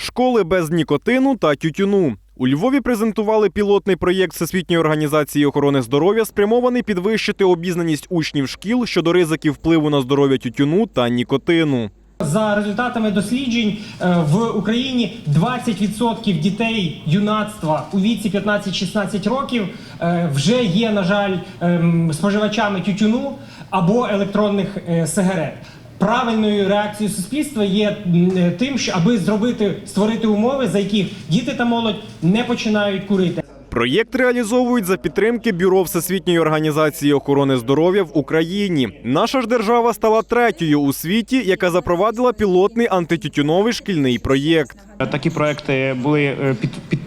Школи без нікотину та тютюну. У Львові презентували пілотний проєкт Всесвітньої організації охорони здоров'я, спрямований підвищити обізнаність учнів шкіл щодо ризиків впливу на здоров'я тютюну та нікотину. За результатами досліджень е, в Україні 20% дітей юнацтва у віці 15-16 років е, вже є, на жаль, ем, споживачами тютюну або електронних е, сигарет. Правильною реакцією суспільства є е, тим, що аби зробити створити умови, за яких діти та молодь не починають курити. Проєкт реалізовують за підтримки Бюро Всесвітньої організації охорони здоров'я в Україні. Наша ж держава стала третьою у світі, яка запровадила пілотний антитютюновий шкільний проєкт. Такі проекти були е, під, під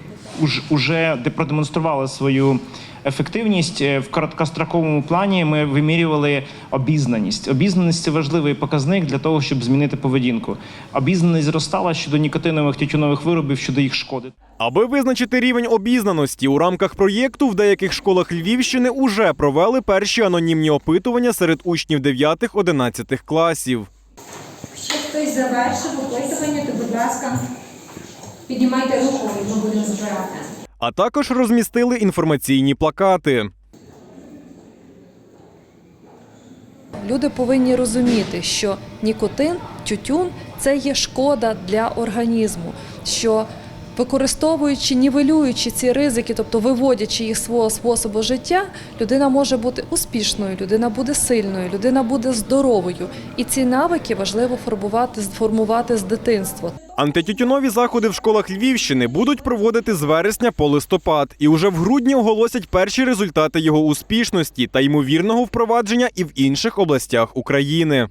уж, уже де продемонстрували свою ефективність Е, в короткостроковому плані. Ми вимірювали обізнаність. Обізнаність це важливий показник для того, щоб змінити поведінку. Обізнаність зростала щодо нікотинових тютюнових виробів, щодо їх шкоди. Аби визначити рівень обізнаності, у рамках проєкту в деяких школах Львівщини уже провели перші анонімні опитування серед учнів 9-11 класів. Ще хтось завершив опитування, то, будь ласка, піднімайте руку, і ми будемо збирати. А також розмістили інформаційні плакати. Люди повинні розуміти, що нікотин, тютюн це є шкода для організму. Що використовуючи, нівелюючи ці ризики, тобто виводячи їх з свого способу життя, людина може бути успішною, людина буде сильною, людина буде здоровою. І ці навики важливо формувати, формувати з дитинства. Антитютюнові заходи в школах Львівщини будуть проводити з вересня по листопад, і уже в грудні оголосять перші результати його успішності та ймовірного впровадження і в інших областях України.